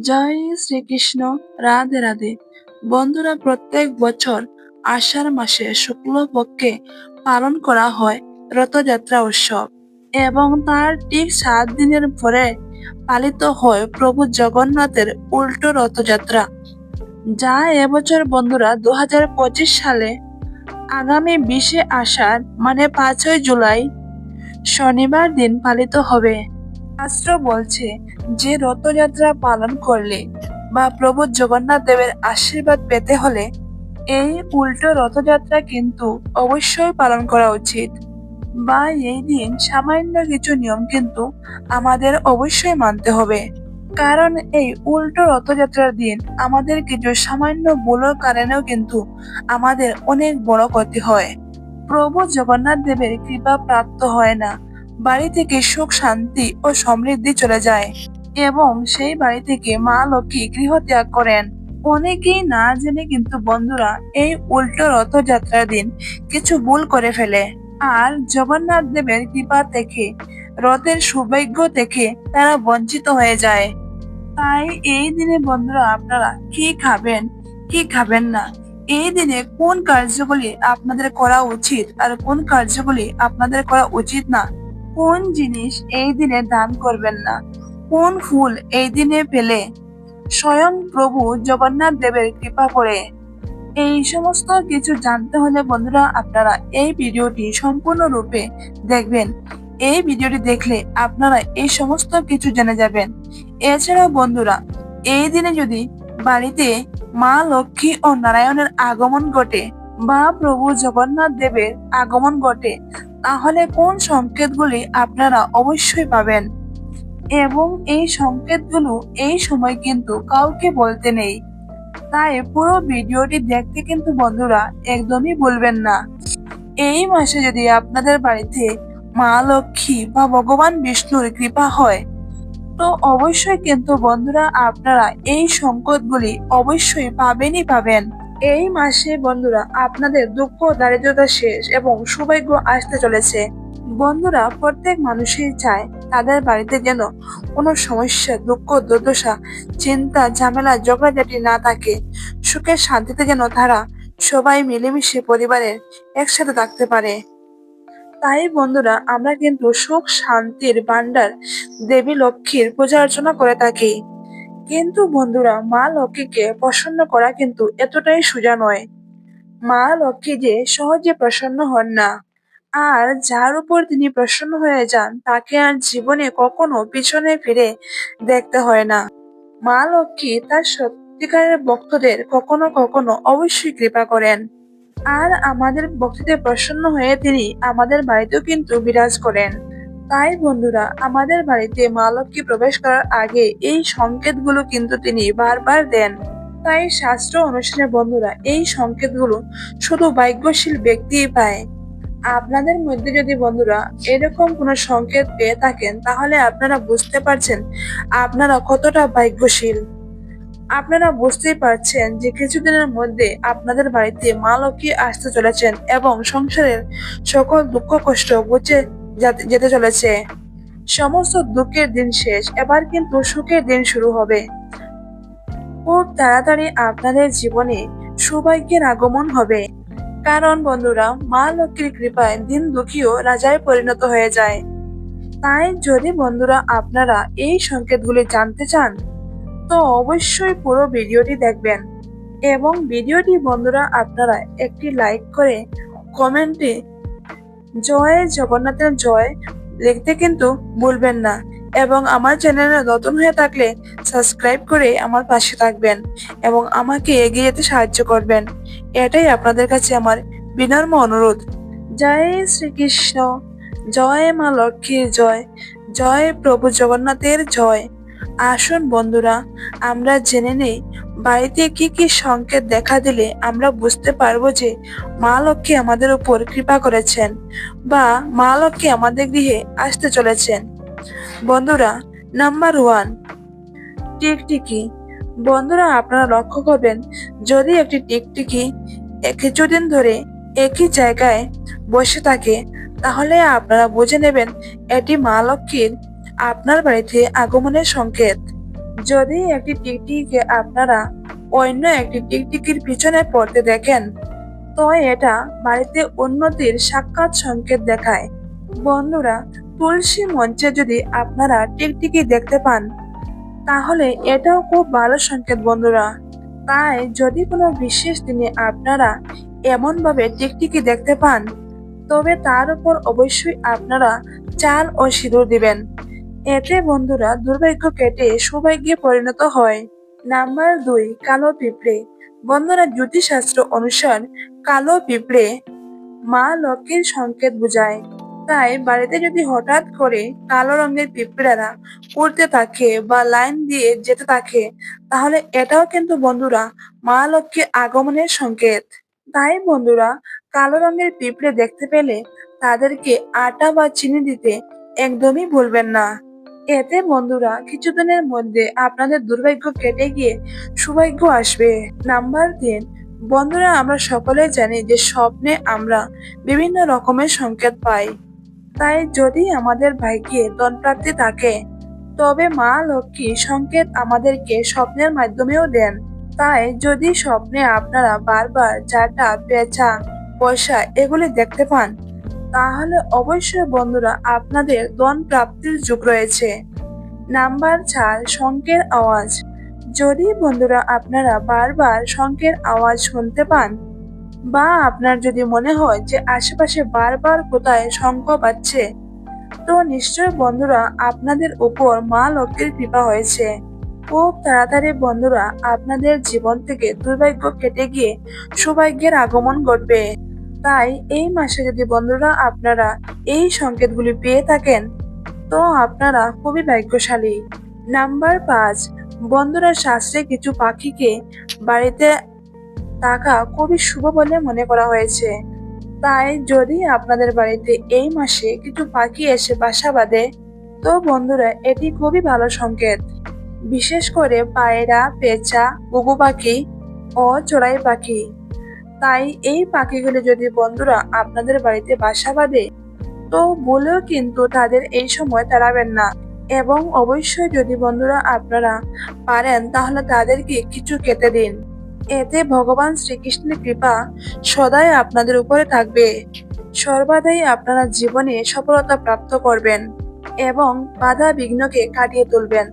জয় শ্রীকৃষ্ণ, রাধে রাধে। বন্ধুরা, প্রত্যেক বছর আষাঢ় মাসে শুক্লপক্ষে পালন করা হয় রথযাত্রা উৎসব এবং তার ঠিক সাত দিনের পরে পালিত হয় প্রভু জগন্নাথের উল্টো রথযাত্রা। যা এবছর বন্ধুরা দু হাজার পঁচিশ সালে আগামী বিশে আষাঢ় মানে পাঁচই জুলাই শনিবার দিন পালিত হবে। শাস্ত্র বলছে যে রথযাত্রা পালন করলে বা প্রভু জগন্নাথ দেবের আশীর্বাদ পেতে হলে এই উল্টো রথযাত্রা কিন্তু অবশ্যই পালন করা উচিত। বা এই দিন সামান্য কিছু নিয়ম কিন্তু আমাদের অবশ্যই মানতে হবে। কারণ এই উল্টো রথযাত্রার দিন আমাদের কিছু সামান্য ভুলের কারণেও কিন্তু আমাদের অনেক বড় ক্ষতি হয়। প্রভু জগন্নাথ দেবের কৃপা প্রাপ্ত হয় না। বাড়ি থেকে সুখ, শান্তি ও সমৃদ্ধি চলে যায় এবং সেই বাড়ি থেকে মা লক্ষ্মী গৃহ ত্যাগ করেন। অনেকেই না জেনে কিন্তু বন্ধুরা এই উল্টো রথযাত্রার দিন কিছু ভুল করে ফেলে। আর জগন্নাথ দেবের কৃপা থেকে, রথের সৌভাগ্য থেকে তারা বঞ্চিত হয়ে যায়। তাই এই দিনে বন্ধুরা আপনারা কি খাবেন কি খাবেন না? এই দিনে কোন কার্যগুলি আপনাদের করা উচিত আর কোন কার্যগুলি আপনাদের করা উচিত না কোন জিনিস এই দিনে দান করবেন না? কোন ফুল এই দিনে পেলে? স্বয়ং প্রভু জগন্নাথ দেবের কৃপা করে। এই সমস্ত কিছু জানতে হলে বন্ধুরা আপনারা এই ভিডিওটি সম্পূর্ণরূপে দেখবেন। এই ভিডিওটি দেখলে আপনারা এই সমস্ত কিছু জেনে যাবেন। এছাড়াও বন্ধুরা, এই দিনে যদি বাড়িতে মা লক্ষ্মী ও নারায়ণের আগমন ঘটে বা প্রভু জগন্নাথ দেবের আগমন ঘটে তাহলে কোন সংকেতগুলি আপনারা অবশ্যই পাবেন? এবং এই সংকেতগুলো এই সময় কিন্তু কাউকে বলতে নেই। তাই পুরো ভিডিওটি দেখতে কিন্তু বন্ধুরা একদমই বলবেন না। এই মাসে যদি আপনাদের বাড়িতে মা লক্ষ্মী বা ভগবান বিষ্ণুর কৃপা হয়, তো অবশ্যই কিন্তু বন্ধুরা আপনারা এই সংকটগুলি অবশ্যই পাবেনই পাবেন। এই মাসে বন্ধুরা আপনাদের দুঃখ দারিদ্রতা শেষ এবং সৌভাগ্য আসতে চলেছে। বন্ধুরা প্রত্যেক মানুষই চায় তাদের বাড়িতে যেন কোনো সমস্যা, দুঃখ, দুর্দশা, চিন্তা, ঝামেলা, ঝগড়াঝাটি না থাকে। সুখের শান্তিতে যেন তারা সবাই মিলেমিশে পরিবারের একসাথে থাকতে পারে। তাই বন্ধুরা আমরা কিন্তু সুখ, শান্তির ভান্ডার দেবী লক্ষ্মীর পূজা অর্চনা করে থাকি। কিন্তু বন্ধুরা, মা লক্ষ্মীকে প্রসন্ন করা কিন্তু এতটাই সোজা নয়। মা লক্ষ্মী যে সহজে প্রসন্ন হন না, আর যার উপর তিনি প্রসন্ন হয়ে যান, তাকে আর জীবনে কখনো পিছনে ফিরে দেখতে হয় না। মা লক্ষ্মী তার সত্যিকারের ভক্তদের কখনো কখনো অবশ্যই কৃপা করেন। আর আমাদের ভক্তিতে প্রসন্ন হয়ে তিনি আমাদের বাড়িতেও কিন্তু বিরাজ করেন। তাই বন্ধুরা, আমাদের বাড়িতে মা লক্ষ্মী প্রবেশ করার আগে এই সংকেতগুলো কিন্তু তিনি বারবার দেন। তাই শাস্ত্র অনুষ্ঠানে বন্ধুরা, এই সংকেতগুলো শুধু ভাগ্যশীল ব্যক্তিই পায়। আপনাদের মধ্যে যদি বন্ধুরা এরকম কোনো সংকেত পেয়ে থাকেন, তাহলে আপনারা বুঝতে পারছেন আপনারা কতটা ভাগ্যশীল। আপনারা বুঝতেই পারছেন যে কিছুদিনের মধ্যে আপনাদের বাড়িতে মা লক্ষ্মী আসতে চলেছেন এবং সংসারের সকল দুঃখ কষ্ট বুঝে যেতে চলেছে। সমস্ত দুঃখের দিন শেষ, এবার কিন্তু সুখের দিন শুরু হবে। খুব তাড়াতাড়ি আপনাদের জীবনে সৌভাগ্যের আগমন হবে। কারণ বন্ধুরা, মা লক্ষ্মীর কৃপায় দিন দুঃখীও রাজায় পরিণত হয়ে যায়। তাই যদি বন্ধুরা আপনারা এই সংকেতগুলি জানতে চান, তো অবশ্যই পুরো ভিডিওটি দেখবেন এবং ভিডিওটি বন্ধুরা আপনারা একটি লাইক করে কমেন্টে জয়, জগন্নাথের জয় লিখতে কিন্তু ভুলবেন না এবং আমার চ্যানেলে নতুন হয়ে থাকলে সাবস্ক্রাইব করে আমার পাশে থাকবেন এবং আমাকে এগিয়ে যেতে সাহায্য করবেন। এটাই আপনাদের কাছে আমার বিনর্ম অনুরোধ। জয় শ্রীকৃষ্ণ, জয় মা লক্ষ্মীর জয় জয় প্রভু জগন্নাথের জয়। আসুন বন্ধুরা, আমরা জেনে নেই বাড়িতে কি কি সংকেত দেখা দিলে আমরা বুঝতে পারব যে মা লক্ষ্মী আমাদের উপর কৃপা করেছেন বা মা লক্ষ্মী আমাদের গৃহে আসতে চলেছেন। বন্ধুরা, নাম্বার ওয়ান, টিকটিকি। বন্ধুরা, আপনারা লক্ষ্য করবেন, যদি একটি টিকটিকি কিছুদিন ধরে একই জায়গায় বসে থাকে, তাহলে আপনারা বুঝে নেবেন এটি মা লক্ষ্মীর আপনার বাড়িতে আগমনের সংকেত। যদি একটি টিকটিকিকে আপনারা অন্য একটি টিকটিকির পিছনে পড়তে দেখেন, তো এটা বাড়িতে উন্নতির সাক্ষাৎ সংকেত দেখায়। বন্ধুরা, তুলসী মঞ্চে যদি আপনারা টিকটিকি দেখতে পান, তাহলে এটাও খুব ভালো সংকেত বন্ধুরা। তাই যদি কোনো বিশেষ দিনে আপনারা এমনভাবে টিকটিকি দেখতে পান, তবে তার উপর অবশ্যই আপনারা চাল ও সিঁদুর দিবেন। এতে বন্ধুরা দুর্ভাগ্য কেটে সৌভাগ্যে পরিণত হয়। নাম্বার দুই, কালো পিঁপড়ে। বন্ধুরা জ্যোতিষশাস্ত্র অনুসার কালো পিঁপড়ে মা লক্ষ্মীর সংকেত বোঝায়। তাই বাড়িতে যদি হঠাৎ করে কালো রঙের পিঁপড়েরা উড়তে থাকে বা লাইন দিয়ে যেতে থাকে, তাহলে এটাও কিন্তু বন্ধুরা মা লক্ষ্মীর আগমনের সংকেত। তাই বন্ধুরা কালো রঙের পিঁপড়ে দেখতে পেলে তাদেরকে আটা বা চিনি দিতে একদমই ভুলবেন না। এতে বন্ধুরা, কিছুদিনের মধ্যে আপনাদের দুর্ভাগ্য কেটে গিয়ে সৌভাগ্য আসবে। নাম্বার তিন, বন্ধুরা, আমরা সকলে জানি যে স্বপ্নে আমরা বিভিন্ন রকমের সংকেত পাই। তাই যদি আমাদের ভাগ্যে ধনপ্রাপ্তি থাকে, তবে মা লক্ষ্মী সংকেত আমাদেরকে স্বপ্নের মাধ্যমেও দেন। তাই যদি স্বপ্নে আপনারা বারবার চাটা পেঁচা, পয়সা এগুলি দেখতে পান তাহলে অবশ্যই বন্ধুরা আপনাদের দন প্রাপ্তির যুগ রয়েছে। নাম্বার চার, শঙ্কের আওয়াজ। যদি বন্ধুরা আপনারা বারবার শঙ্কের আওয়াজ শুনতে পান বা আপনার যদি মনে হয় যে আশেপাশে বারবার কোথায় শঙ্খ বাজছে, তো নিশ্চয় বন্ধুরা আপনাদের উপর মা লক্ষ্মীর কৃপা হয়েছে। খুব তাড়াতাড়ি বন্ধুরা আপনাদের জীবন থেকে দুর্ভাগ্য কেটে গিয়ে সৌভাগ্যের আগমন ঘটবে। তাই এই মাসে যদি বন্ধুরা আপনারা এই সংকেতগুলি পেয়ে থাকেন, তো আপনারা খুবই ভাগ্যশালী। নাম্বার পাঁচ, বন্ধুরা শাস্ত্রে কিছু পাখিকে বাড়িতে থাকা খুবই শুভ বলে মনে করা হয়েছে। তাই যদি আপনাদের বাড়িতে এই মাসে কিছু পাখি এসে বাসা বাঁধে, তো বন্ধুরা এটি খুবই ভালো সংকেত। বিশেষ করে পায়রা, পেঁচা গুগু পাখি ও চড়াই পাখি। তাই এই পাখিগুলি যদি বন্ধুরা আপনাদের বাড়িতে বাসা বাঁধে, তো বলেও কিন্তু তাদের এই সময় তাড়াবেন না। এবং অবশ্যই যদি বন্ধুরা আপনারা পারেন, তাহলে তাদেরকে কিছু খেতে দিন। এতে ভগবান শ্রীকৃষ্ণের কৃপা সদাই আপনাদের উপরে থাকবে। সর্বাদাই আপনারা জীবনে সফলতা প্রাপ্ত করবেন এবং বাধা বিঘ্নকে কাটিয়ে তুলবেন।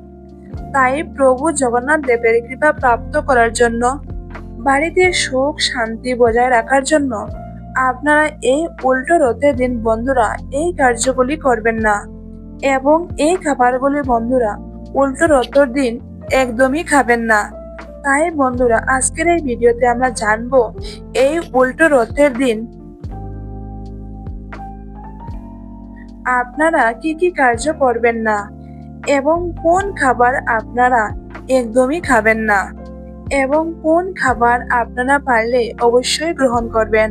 তাই প্রভু জগন্নাথ দেবের কৃপা প্রাপ্ত করার জন্য বাড়িতে সুখ শান্তি বজায় রাখার জন্য আপনারা এই উল্টো রথের দিন বন্ধুরা এই কার্যগুলি করবেন না। এবং এই খাবারগুলি বন্ধুরা উল্টো রথের দিন একদমই খাবেন না। তাই বন্ধুরা, আজকের এই ভিডিওতে আমরা জানব এই উল্টো রথের দিন আপনারা কি কি কার্য করবেন না এবং কোন খাবার আপনারা একদমই খাবেন না। এবং কোন খাবার আপনারা পারলে অবশ্যই গ্রহণ করবেন।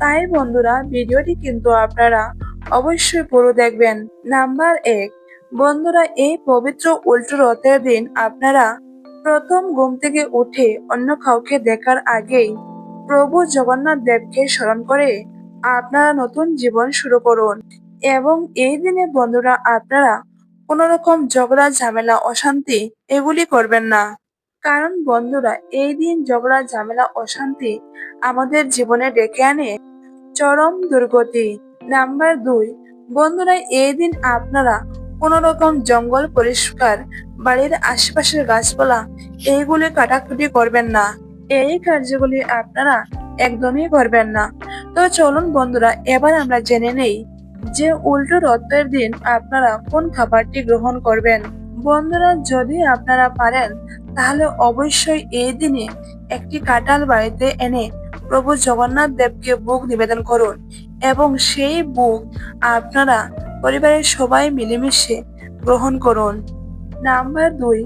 তাই বন্ধুরা, ভিডিওটি কিন্তু আপনারা অবশ্যই পুরো দেখবেন। নাম্বার এক, বন্ধুরা, এই পবিত্র উল্টো রথের দিন আপনারা প্রথম ঘুম থেকে উঠে অন্য কাউকে দেখার আগেই প্রভু জগন্নাথ দেবকে স্মরণ করে আপনারা নতুন জীবন শুরু করুন। এবং এই দিনে বন্ধুরা, আপনারা কোন রকম ঝগড়া, ঝামেলা, অশান্তি এগুলি করবেন না। কারণ বন্ধুরা, এই দিন ঝগড়া, ঝামেলা, অশান্তি আমাদের জীবনে ডেকে আনে চরম দুর্গতি। নাম্বার দুই, বন্ধুরা, এই দিন আপনারা কোন রকম জঙ্গল, পরিষ্কার বাড়ির আশেপাশের গাছপালা, এইগুলি কাটাকুটি করবেন না। এই কার্যগুলি আপনারা একদমই করবেন না। তো চলুন বন্ধুরা, এবার আমরা জেনে নেই যে উল্টো রথের দিন আপনারা কোন খাবারটি গ্রহণ করবেন। বন্ধুরা, যদি আপনারা পারেন তাহলে অবশ্যই এই দিনে একটি কাঁঠাল বাড়িতে এনে প্রভু জগন্নাথ দেবকে বুক নিবেদন করুন এবং সেই বুক আপনারা পরিবারের সবাই মিলেমিশে গ্রহণ করুন। নাম্বার দুই,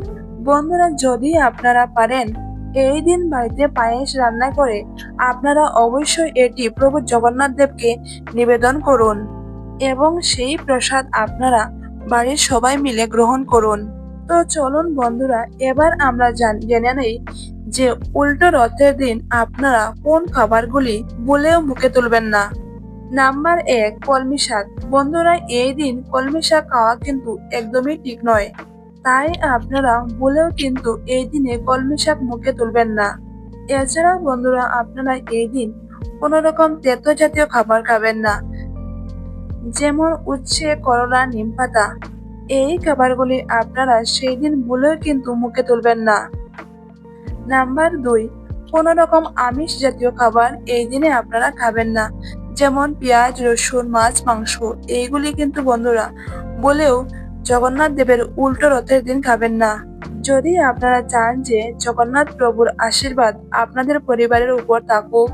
বন্ধুরা, যদি আপনারা পারেন এই দিন বাড়িতে পায়েস রান্না করে আপনারা অবশ্যই এটি প্রভু জগন্নাথ দেবকে নিবেদন করুন এবং সেই প্রসাদ আপনারা বাড়ির সবাই মিলে গ্রহণ করুন। তো চলুন বন্ধুরা, এবার আমরা জান- নেই যে উল্টো রথের দিন আপনারা কোন খাবারগুলি বলেও মুখে তুলবেন না। নাম্বার এক, কলমি শাক। বন্ধুরা, এই দিন কলমি শাক খাওয়া কিন্তু একদমই ঠিক নয়। তাই আপনারা বলেও কিন্তু এই দিনে কলমি শাক মুখে তুলবেন না। এছাড়াও বন্ধুরা, আপনারা এই দিন কোনো রকম তেতো জাতীয় খাবার খাবেন না। যেমন উচ্ছে, করলা, নিম পাতা। এই খাবারগুলি আপনারা সেই দিন ভুলেও কিন্তু মুখে তুলবেন না। নাম্বার দুই, কোনো রকম আমিষ জাতীয় খাবার এই দিনে আপনারা খাবেন না। যেমন পেঁয়াজ, রসুন, মাছ, মাংস, এইগুলি কিন্তু বন্ধুরা বলেও জগন্নাথ দেবের উল্টো রথের দিন খাবেন না। যদি আপনারা চান যে জগন্নাথ প্রভুর আশীর্বাদ আপনাদের পরিবারের উপর থাকুক,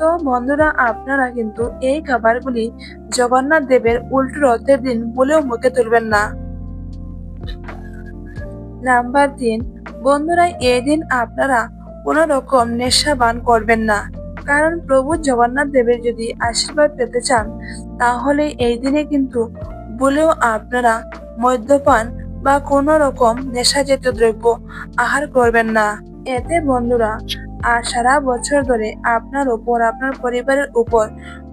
তো বন্ধুরা আপনারা কিন্তু এই খাবারগুলি জগন্নাথ দেবের উল্টো রথের দিন বলেও মুখে তুলবেন না। নাম্বার তিন, বন্ধুরা এই দিন আপনারা কোনো রকম নেশা বান করবেন না। কারণ প্রভু জগন্নাথ দেবের যদি আশীর্বাদ পেতে চান, তাহলে এই দিনে কিন্তু বলেও আপনারা মদ্যপান বা কোনো রকম নেশাজাতীয় দ্রব্য আহার করবেন না। এতে বন্ধুরা, আর সারা বছর ধরে আপনার উপর আপনার পরিবারের উপর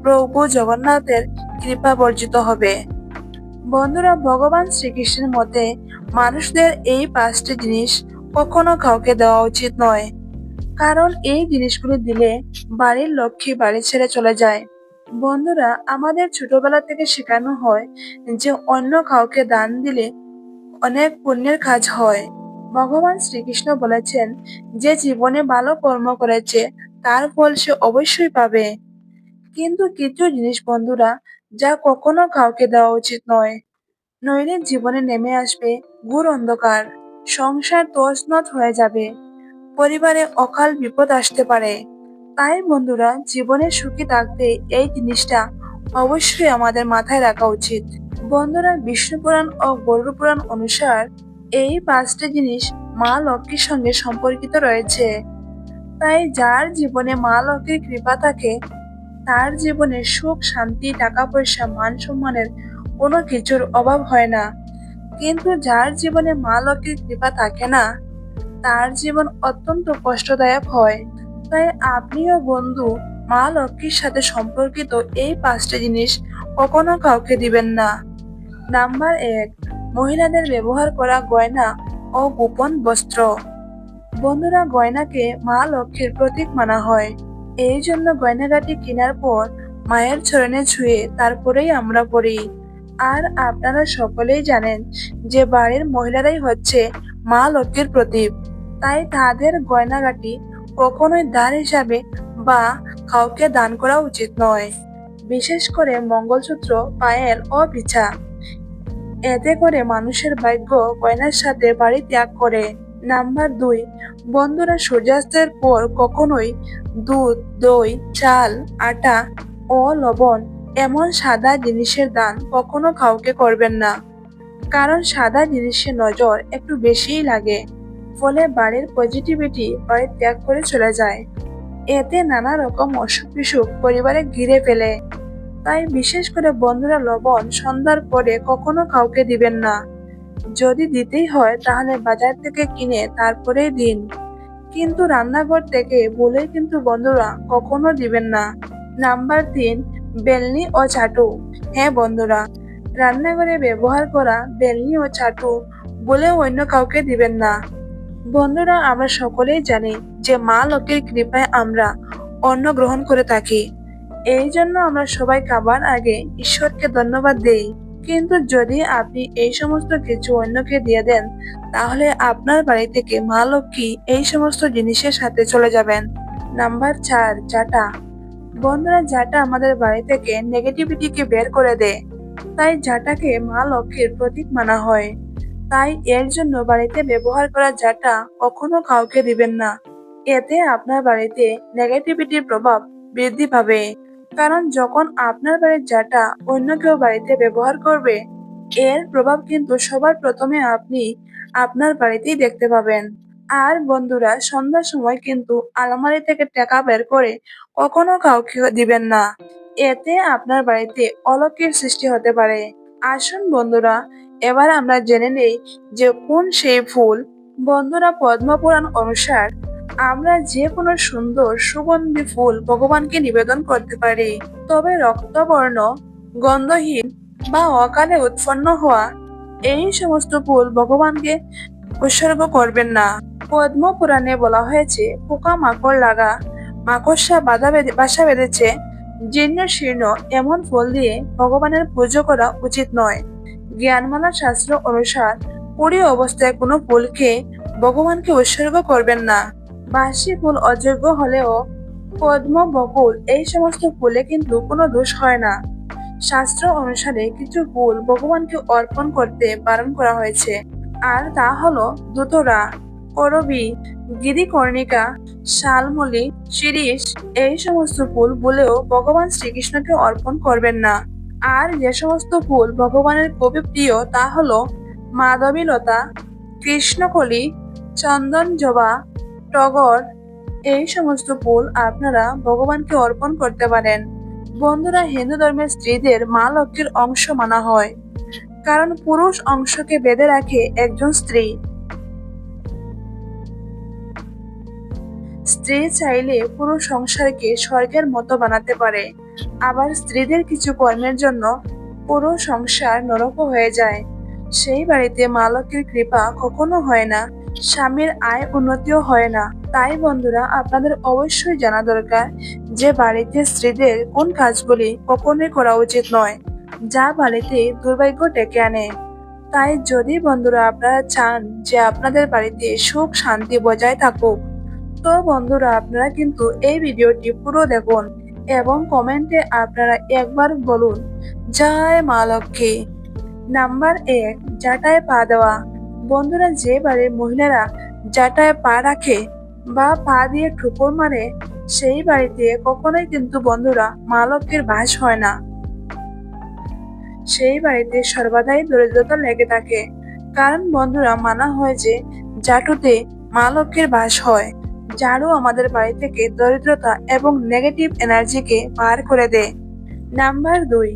প্রভু জগন্নাথের কৃপা বর্জিত হবে। বন্ধুরা, ভগবান শ্রীকৃষ্ণের মতে মানুষদের এই পাঁচটি জিনিস কখনো কাউকে দেওয়া উচিত নয়। কারণ এই জিনিসগুলি দিলে বাড়ির লক্ষ্মী বাড়ি ছেড়ে চলে যায়। বন্ধুরা, আমাদের ছোটবেলা থেকে শেখানো হয় যে অন্য কাউকে দান দিলে অনেক পুণ্যের কাজ হয়। ভগবান শ্রীকৃষ্ণ বলেছেন, যে জীবনে ভালো কর্ম করেছে, তার ফল সে অবশ্যই পাবে। কিন্তু কিছু জিনিস বন্ধুরা যা কখনো কাউকে দেওয়া উচিত নয়। নইলে জীবনে নেমে আসবে ঘুর অন্ধকার, সংসার তছনছ হয়ে যাবে, পরিবারে অকাল বিপদ আসতে পারে। তাই বন্ধুরা, জীবনে সুখী থাকতে এই জিনিসটা অবশ্যই আমাদের মাথায় রাখা উচিত। বন্ধুরা, বিষ্ণু পুরাণ ও গরুর পুরাণ অনুসার এই পাঁচটি জিনিস মা লক্ষ্মীর সঙ্গে সম্পর্কিত রয়েছে। তাই যার জীবনে মা লক্ষ্মীর কৃপা থাকে তার জীবনে সুখ, শান্তি টাকা পয়সা মান সম্মানের কোনো কিছুর অভাব হয় না। কিন্তু যার জীবনে মা লক্ষ্মীর কৃপা থাকে না, তার জীবন অত্যন্ত কষ্টদায়ক হয়। তাই আপনিও বন্ধু মা লক্ষ্মীর সাথে সম্পর্কিত এই পাঁচটি জিনিস কখনো কাউকে দিবেন না। নাম্বার এক, মহিলাদের ব্যবহার করা গয়না ও গোপন বস্ত্র। বন্ধুরা, গয়নাকে মা লক্ষ্মীর প্রতীক মানা হয়। এই জন্য গয়নাগাটি কেনার পর মায়ের চরণে ছুঁয়ে তারপরেই আমরা পড়ি। আর আপনারা সকলেই জানেন যে বাড়ির মহিলারাই হচ্ছে মা লক্ষ্মীর প্রতীক তাই তাদের গয়নাগাটি কখনোই দান হিসাবে বা কাউকে দান করা উচিত নয়। বিশেষ করে মঙ্গলসূত্র, পায়েল ও পিছা এতে করে মানুষের ভাগ্য গয়নার সাথে বাড়ি ত্যাগ করে। নাম্বার দুই, বন্ধুরা সূর্যাস্তের পর কখনোই দুধ, দই, চাল, আটা ও লবণ এমন সাদা জিনিসের দান কখনো কাউকে করবেন না। কারণ সাদা জিনিসের নজর একটু বেশিই লাগে, ফলে বাড়ির পজিটিভিটি বাড়ি ত্যাগ করে চলে যায়। এতে নানা রকম অসুখ বিসুখ পরিবারে ঘিরে ফেলে। তাই বিশেষ করে বন্ধুরা লবণ সন্ধ্যার পরে কখনো কাউকে দিবেন না। যদি দিতেই হয় তাহলে বাজার থেকে কিনে তারপরেই দিন। কিন্তু রান্নাঘর থেকে বলে কিন্তু বন্ধুরা কখনো দিবেন না। নাম্বার তিন, বেলনি ও চাটু হ্যাঁ বন্ধুরা, রান্নাঘরে ব্যবহার করা বেলনি ও চাটু বলে অন্য কাউকে দিবেন না। বন্ধুরা, আমরা সকলেই জানি যে মা লোকের কৃপায় আমরা অন্ন গ্রহণ করে থাকি। এই জন্য আমরা সবাই খাবার আগে ঈশ্বরকে ধন্যবাদ দেই। কিন্তু যদি আপনি এই সমস্ত কিছু অন্যকে দিয়ে দেন, তাহলে আপনার বাড়ি থেকে মা লক্ষ্মী এই সমস্ত জিনিসের সাথে চলে যাবেন। নাম্বার চার জাটা বন্ধুরা জাটা আমাদের বাড়ি থেকে নেগেটিভিটিকে বের করে দেয়। তাই জাটাকে মা লক্ষ্মীর প্রতীক মানা হয়। তাই এর জন্য বাড়িতে ব্যবহার করা জাটা কখনো কাউকে দিবেন না। এতে আপনার বাড়িতে নেগেটিভিটির প্রভাব বৃদ্ধি পাবে। কারণ যখন আপনার বাড়ির জাটা অন্য কেউ বাড়িতে ব্যবহার করবে, এর প্রভাব কিন্তু সবার প্রথমে আপনি আপনার বাড়িতেই দেখতে পাবেন। আর বন্ধুরা, সন্ধ্যার সময় কিন্তু আলমারি থেকে টাকা বের করে কখনো কাউকে দিবেন না। এতে আপনার বাড়িতে অলকের সৃষ্টি হতে পারে। আসুন বন্ধুরা, এবার আমরা জেনে নেই যে কোন সেই ফুল। বন্ধুরা, পদ্মপুরাণ অনুসার আমরা যে কোনো সুন্দর সুগন্ধি ফুল ভগবানকে নিবেদন করতে পারি। তবে রক্তবর্ণ, গন্ধহীন বা অকালে উৎপন্ন হওয়া এই সমস্ত ফুল ভগবানকে উৎসর্গ করবেন না। পদ্ম পুরাণে বলা হয়েছে, পোকা মাকড় লাগা, মাকড়সা বাধা বেঁধে বাসা বেঁধেছে, জীর্ণ শীর্ণ এমন ফুল দিয়ে ভগবানের পুজো করা উচিত নয়। জ্ঞানমালা শাস্ত্র অনুসার পুরী অবস্থায় কোনো ফুলকে ভগবানকে উৎসর্গ করবেন না। বাসি ফুল অযোগ্য হলেও পদ্ম বকুল এই সমস্ত ফুলে কিন্তু কোনো দোষ হয় না। শাস্ত্র অনুসারে কিছু ফুল ভগবানকে অর্পণ করতে বারণ করা হয়েছে। আর তা হলো দুতরা করবি গিরিকর্ণিকা, শালমলি, শিরিষ, এই সমস্ত ফুল বলেও ভগবান শ্রীকৃষ্ণকে অর্পণ করবেন না। আর যে সমস্ত ফুল ভগবানের কবি প্রিয় তা হলো মাধবীলতা, কৃষ্ণকলি চন্দন জবা টগর, এই সমস্ত ফুল আপনারা ভগবানকে অর্পণ করতে পারেন। বন্ধুরা, হিন্দু ধর্মের স্ত্রীদের মা লক্ষ্মীর অংশ মানা হয়। কারণ পুরুষ অংশকে বেঁধে রাখে একজন স্ত্রী। স্ত্রী চাইলে পুরো সংসারকে স্বর্গের মতো বানাতে পারে। আবার স্ত্রীদের কিছু কর্মের জন্য পুরো সংসার নরক হয়ে যায়। সেই বাড়িতে মা লক্ষ্মীর কৃপা কখনো হয় না। স্বামীর আয় উন্নতিও হয় না। তাই বন্ধুরা, আপনাদের অবশ্যই জানা দরকার যে বাড়িতে স্ত্রীদের কোন কাজগুলি কখনোই করা উচিত নয়, যা বাড়িতে দুর্ভাগ্য ডেকে আনে। তাই যদি বন্ধুরা আপনারা চান যে আপনাদের বাড়িতে সুখ শান্তি বজায় থাকুক, তো বন্ধুরা আপনারা কিন্তু এই ভিডিওটি পুরো দেখুন এবং কমেন্টে আপনারা একবার বলুন, জয় মা লক্ষ্মী। নাম্বার এক জাটায় পা দেওয়া। বন্ধুরা যে বাড়ির মহিলারা জাটায় পা রাখে বা পা দিয়ে ঠুকর মারে, সেই বাড়িতে কখনোই কিন্তু বন্ধুরা মা লক্ষ্মীর বাস হয় না। সেই বাড়িতে সর্বদাই দরিদ্রতা লেগে থাকে। কারণ বন্ধুরা মানা হয় যে জাটুতে মা লক্ষ্মীর বাস হয় ঝাড়ু আমাদের বাড়ি থেকে দরিদ্রতা এবং নেগেটিভ এনার্জিকে পার করে দেয়। নাম্বার দুই,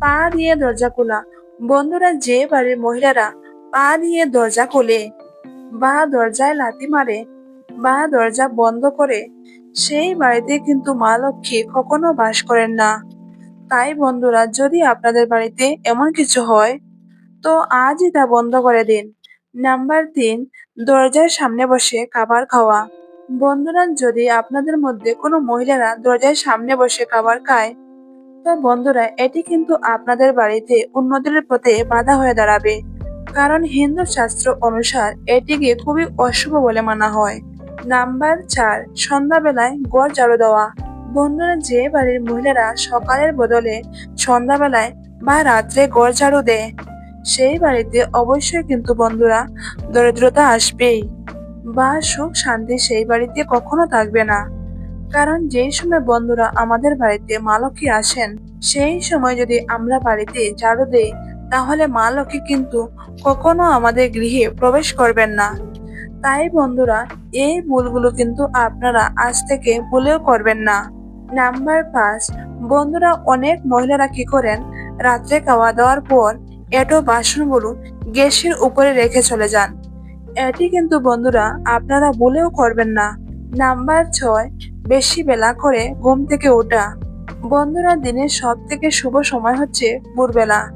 পা দিয়ে দরজা খোলা। বন্ধুরা যে বাড়ির মহিলারা পা দিয়ে দরজা খোলে। বা দরজায় লাথি মারে, বা দরজা বন্ধ করে। সেই বাড়িতে কিন্তু মা লক্ষ্মী কখনো বাস করেন না। তাই বন্ধুরা, যদি আপনাদের বাড়িতে এমন কিছু হয়, তো আজই তা বন্ধ করে দিন। নাম্বার তিন, দরজার সামনে বসে খাবার খাওয়া। বন্ধুরা, যদি আপনাদের মধ্যে কোনো মহিলারা দরজার সামনে বসে খাবার খায়, তো বন্ধুরা, এটি কিন্তু আপনাদের বাড়িতে উন্নতির পথে বাধা হয়ে দাঁড়াবে। কারণ হিন্দু শাস্ত্র অনুসার এটিকে খুবই অশুভ বলে মানা হয়। নাম্বার চার, সন্ধ্যাবেলায় গড় ঝাড়ু দেওয়া। বন্ধুরা, যে বাড়ির মহিলারা সকালের বদলে সন্ধ্যাবেলায় বা রাত্রে গড় ঝাড়ু দেয়, সেই বাড়িতে অবশ্যই কিন্তু বন্ধুরা দরিদ্রতা আসবেই বা সুখ শান্তি সেই বাড়িতে কখনো থাকবে না। কারণ যেই সময় বন্ধুরা আমাদের বাড়িতে মা লক্ষ্মী আসেন, সেই সময় যদি আমরা বাড়িতে ঝাড়ু দেই তাহলে মা লক্ষ্মী কিন্তু কখনো আমাদের গৃহে প্রবেশ করবেন না। তাই বন্ধুরা, এই ভুলগুলো কিন্তু আপনারা আজ থেকে ভুলেও করবেন না। নাম্বার পাঁচ, বন্ধুরা অনেক মহিলারা কি করেন? রাত্রে খাওয়া দাওয়ার পর এটো বাসনগুলো গ্যাসের উপরে রেখে চলে যান। এটি কিন্তু বন্ধুরা আপনারা ভুলেও করবেন না। নাম্বার ছয়, বেশি বেলা করে ঘুম থেকে ওঠা। বন্ধুরা, দিনের সব থেকে শুভ সময় হচ্ছে ভোরবেলা।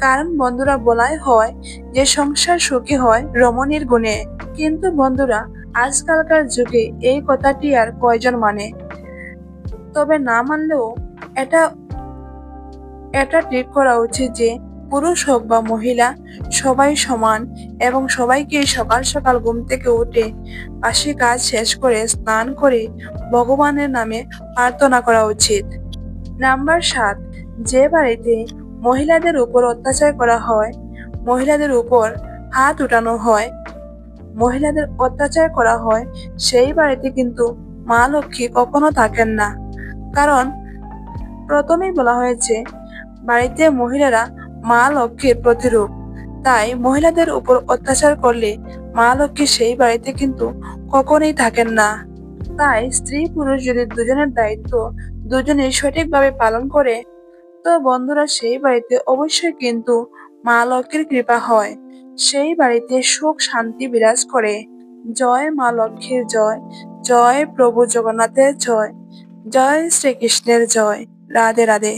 কারণ বন্ধুরা বলাই হয় যে সংসার সুখী হয় রমণীর গুণে। কিন্তু বন্ধুরা, আজকালকার যুগে এই কথাটি আর কয়জন মানে? তবে না মানলেও এটা এটা ঠিক করা উচিত যে পুরুষ হোক বা মহিলা, সবাই সমান এবং সবাইকে সকাল সকাল ঘুম থেকে উঠে পাশে কাজ শেষ করে স্নান করে ভগবানের নামে প্রার্থনা করা উচিত। নাম্বার সাত, যে বাড়িতে মহিলাদের উপর অত্যাচার করা হয়, মহিলাদের উপর হাত উঠানো হয়। মহিলাদের অত্যাচার করা হয়, সেই বাড়িতে কিন্তু মা লক্ষ্মী কখনো থাকেন না। কারণ প্রথমেই বলা হয়েছে, বাড়িতে মহিলারা মা লক্ষ্মীর প্রতিরূপ। তাই মহিলাদের উপর অত্যাচার করলে মা লক্ষ্মী সেই বাড়িতে কিন্তু কখনোই থাকেন না। তাই স্ত্রী পুরুষ যদি দুজনের দায়িত্ব দুজনেই সঠিকভাবে পালন করে তো বন্ধুরা, সেই বাড়িতে অবশ্যই কিন্তু মা লক্ষ্মীর কৃপা হয়। সেই বাড়িতে সুখ শান্তি বিরাজ করে। জয় মা লক্ষ্মীর জয়। জয় প্রভু জগন্নাথের জয়। জয় শ্রীকৃষ্ণের জয়। রাধে রাধে।